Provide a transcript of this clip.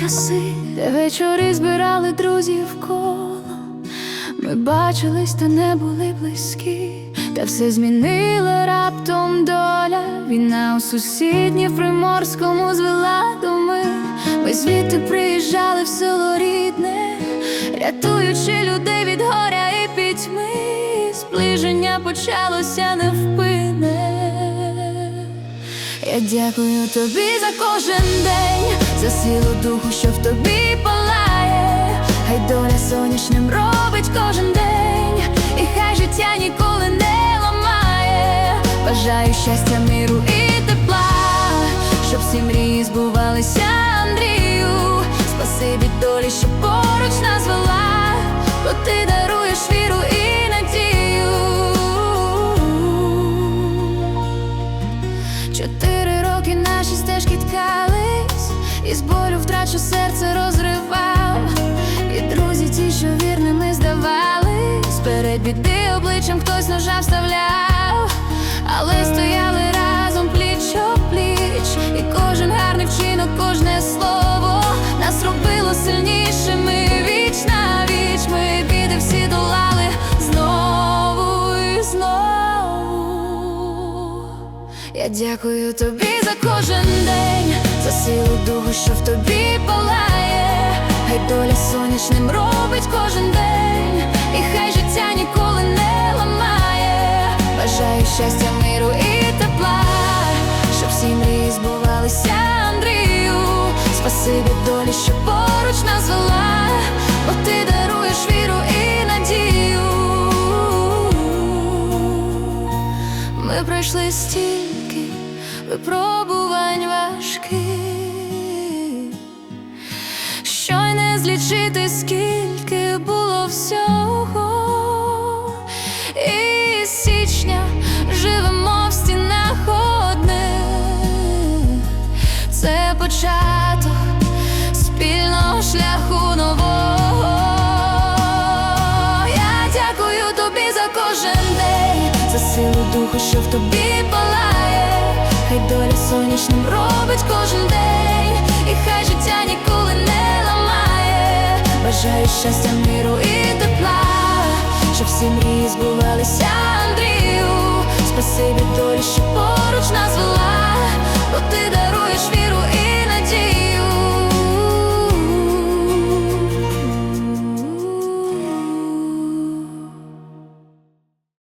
часи, де вечори збирали друзів коло. Ми бачились, та не були близькі, та все змінила раптом доля. Війна у сусідній в Приморському звела доми. Ми звідти приїжджали в село рідне, рятуючи людей від горя і пітьми. Зближення почалося невпинне. Я дякую тобі за кожен день, за силу духу, що в тобі палає, хай доля сонячним робить кожен день, і хай життя ніколи не ламає. Бажаю щастя, миру і тепла, щоб всі мрії збувалися, Андрію. Спасибі долі, що поруч нас бо ти даруєш віру і надію. Чотири роки наші стежки ткались, і з болю втрачу серце розривав. І друзі, ті, що вірними здавались, перед біди обличчям хтось ножа вставляв, але стояли разом пліч о пліч, і кожен гарний вчинок, кожне слово Я дякую тобі за кожен день, за силу духу, що в тобі палає, хай доля сонячним робить кожен день, і хай життя ніколи не ламає. Бажаю щастя, миру і тепла, щоб всі мрії збувалися, Андрію. Спасибі долі, що поруч нас вела, бо ти даруєш віру і надію. Ми пройшли стільки випробувань важких, що й не злічити, скільки було всього. І січня живемо в стінах одних. Це початок спільного шляху нового. Я дякую тобі за кожен день, за силу духу, що в тобі палає, хай доля сонячним робить кожен день, і хай життя ніколи не ламає. Бажаю щастя, миру і тепла, щоб всі мрії збувалися, Андрію. Спасибі долі, що